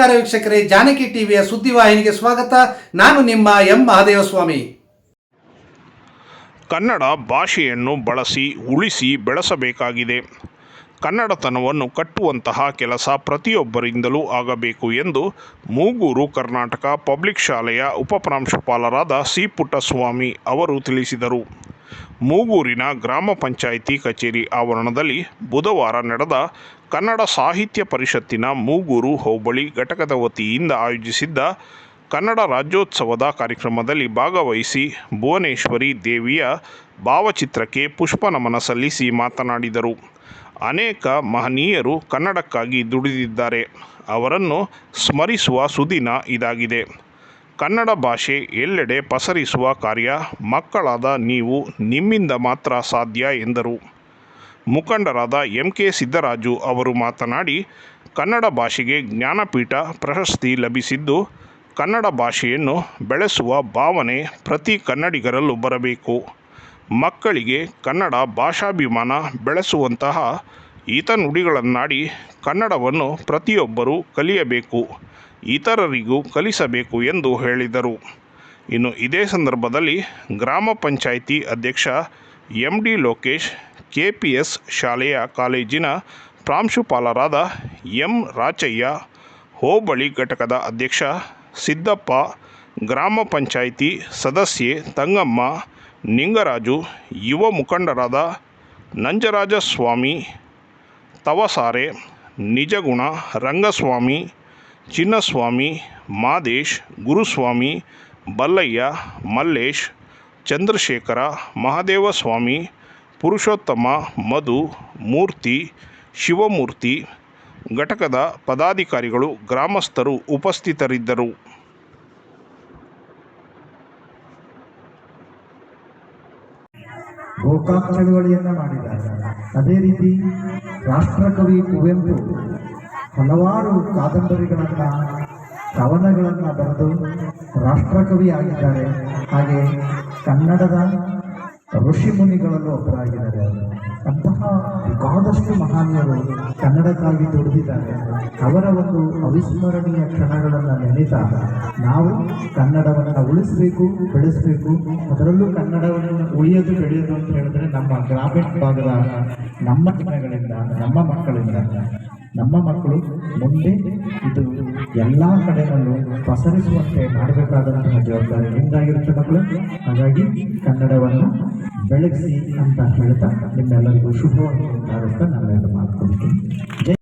ನಮಸ್ಕಾರ ವೀಕ್ಷಕರೇ, ಜಾನಕಿ ಟಿವಿಯ ಸುದ್ದಿವಾಹಿನಿಗೆ ಸ್ವಾಗತ. ನಾನು ನಿಮ್ಮ ಎಂ ಮಹಾದೇವಸ್ವಾಮಿ. ಕನ್ನಡ ಭಾಷೆಯನ್ನು ಬಳಸಿ, ಉಳಿಸಿ, ಬೆಳೆಸಬೇಕಾಗಿದೆ. ಕನ್ನಡತನವನ್ನು ಕಟ್ಟುವಂತಹ ಕೆಲಸ ಪ್ರತಿಯೊಬ್ಬರಿಂದಲೂ ಆಗಬೇಕು ಎಂದು ಮೂಗೂರು ಕರ್ನಾಟಕ ಪಬ್ಲಿಕ್ ಶಾಲೆಯ ಉಪಪ್ರಾಂಶುಪಾಲರಾದ ಸಿ ಪುಟ್ಟಸ್ವಾಮಿ ಅವರು ತಿಳಿಸಿದರು. ಮೂಗೂರಿನ ಗ್ರಾಮ ಪಂಚಾಯಿತಿ ಕಚೇರಿ ಆವರಣದಲ್ಲಿ ಬುಧವಾರ ನಡೆದ ಕನ್ನಡ ಸಾಹಿತ್ಯ ಪರಿಷತ್ತಿನ ಮೂಗೂರು ಹೋಬಳಿ ಘಟಕದ ವತಿಯಿಂದ ಆಯೋಜಿಸಿದ್ದ ಕನ್ನಡ ರಾಜ್ಯೋತ್ಸವದ ಕಾರ್ಯಕ್ರಮದಲ್ಲಿ ಭಾಗವಹಿಸಿ ಭುವನೇಶ್ವರಿ ದೇವಿಯ ಭಾವಚಿತ್ರಕ್ಕೆ ಪುಷ್ಪ ನಮನ ಸಲ್ಲಿಸಿ ಮಾತನಾಡಿದರು. ಅನೇಕ ಮಹನೀಯರು ಕನ್ನಡಕ್ಕಾಗಿ ದುಡಿದಿದ್ದಾರೆ. ಅವರನ್ನು ಸ್ಮರಿಸುವ ಸುದಿನ ಇದಾಗಿದೆ. ಕನ್ನಡ ಭಾಷೆ ಎಲ್ಲೆಡೆ ಪಸರಿಸುವ ಕಾರ್ಯ, ಮಕ್ಕಳಾದ ನೀವು ನಿಮ್ಮಿಂದ ಮಾತ್ರ ಸಾಧ್ಯ ಎಂದರು. ಮುಖಂಡರಾದ ಎಂ ಕೆ ಸಿದ್ದರಾಜು ಅವರು ಮಾತನಾಡಿ, ಕನ್ನಡ ಭಾಷೆಗೆ ಜ್ಞಾನಪೀಠ ಪ್ರಶಸ್ತಿ ಲಭಿಸಿದ್ದು, ಕನ್ನಡ ಭಾಷೆಯನ್ನು ಬೆಳೆಸುವ ಭಾವನೆ ಪ್ರತಿ ಕನ್ನಡಿಗರಲ್ಲೂ ಬರಬೇಕು. ಮಕ್ಕಳಿಗೆ ಕನ್ನಡ ಭಾಷಾಭಿಮಾನ ಬೆಳೆಸುವಂತಹ ಈತ ನುಡಿಗಳನ್ನಾಡಿ ಕನ್ನಡವನ್ನು ಪ್ರತಿಯೊಬ್ಬರೂ ಕಲಿಯಬೇಕು, ಇತರರಿಗೂ ಕಲಿಸಬೇಕು ಎಂದು ಹೇಳಿದರು. ಇನ್ನು ಇದೇ ಸಂದರ್ಭದಲ್ಲಿ ಗ್ರಾಮ ಪಂಚಾಯಿತಿ ಅಧ್ಯಕ್ಷ M D Lokesh K P S ಶಾಲೆಯ ಕಾಲೇಜಿನ ಪ್ರಾಂಶುಪಾಲರಾದ ಎಂ ರಾಚಯ್ಯ, ಹೋಬಳಿ ಘಟಕದ ಅಧ್ಯಕ್ಷ ಸಿದ್ದಪ್ಪ, ಗ್ರಾಮ ಪಂಚಾಯಿತಿ ಸದಸ್ಯೆ ತಂಗಮ್ಮ, ನಿಂಗರಾಜು, ಯುವ ಮುಖಂಡರಾದ ನಂಜರಾಜಸ್ವಾಮಿ ತವಸಾರೆ, ನಿಜಗುಣ, ರಂಗಸ್ವಾಮಿ, ಚಿನ್ನಸ್ವಾಮಿ, ಮಾದೇಶ್, ಗುರುಸ್ವಾಮಿ, ಬಲ್ಲಯ್ಯ, ಮಲ್ಲೇಶ್, ಚಂದ್ರಶೇಖರ, ಮಹದೇವಸ್ವಾಮಿ, ಪುರುಷೋತ್ತಮ, ಮಧು, ಮೂರ್ತಿ, ಶಿವಮೂರ್ತಿ, ಘಟಕದ ಪದಾಧಿಕಾರಿಗಳು, ಗ್ರಾಮಸ್ಥರು ಉಪಸ್ಥಿತರಿದ್ದರು. ಗೋಕಾಕ್ ಚಳುವಳಿಯನ್ನ ಮಾಡಿದ್ದಾರೆ. ಅದೇ ರೀತಿ ರಾಷ್ಟ್ರಕವಿ ಕುವೆಂಪು ಹಲವಾರು ಕಾದಂಬರಿಗಳನ್ನ ಕವನಗಳನ್ನ ಬರೆದು ರಾಷ್ಟ್ರಕವಿ ಆಗಿದ್ದಾರೆ. ಹಾಗೆ ಕನ್ನಡದ ಋಷಿ ಮುನಿಗಳಲ್ಲೂ ಒಬ್ಬರಾಗಿದ್ದಾರೆ. ಅಂತಹ ಬಹಳಷ್ಟು ಮಹಾನೀಯರು ಕನ್ನಡಕ್ಕಾಗಿ ದುಡಿದಿದ್ದಾರೆ. ಅವರ ಒಂದು ಅವಿಸ್ಮರಣೀಯ ಕ್ಷಣಗಳನ್ನು ನೆನೆದಾಗ ನಾವು ಕನ್ನಡವನ್ನು ಉಳಿಸಬೇಕು, ಬೆಳೆಸಬೇಕು. ಅದರಲ್ಲೂ ಕನ್ನಡವನ್ನು ಉಳಿಯೋದು, ಬೆಳೆಯೋದು ಅಂತ ಹೇಳಿದ್ರೆ ನಮ್ಮ ಗ್ರಾಮೀಣ ಭಾಗದ ನಮ್ಮ ಜನಗಳಿಂದ, ನಮ್ಮ ಮಕ್ಕಳಿಂದ. ನಮ್ಮ ಮಕ್ಕಳು ಮುಂದೆ ಇದು ಎಲ್ಲ ಕಡೆಯಲ್ಲೂ ಪಸರಿಸುವಂತೆ ಮಾಡಬೇಕಾದಂತಹ ಜವಾಬ್ದಾರಿ ನಿಮ್ದಾಗಿರುತ್ತೆ ಮಕ್ಕಳು. ಹಾಗಾಗಿ ಕನ್ನಡವನ್ನು ಬೆಳಗಿಸಿ ಅಂತ ಹೇಳ್ತಾ ನಿಮ್ಮೆಲ್ಲರಿಗೂ ಶುಭವನ್ನು ನಾನು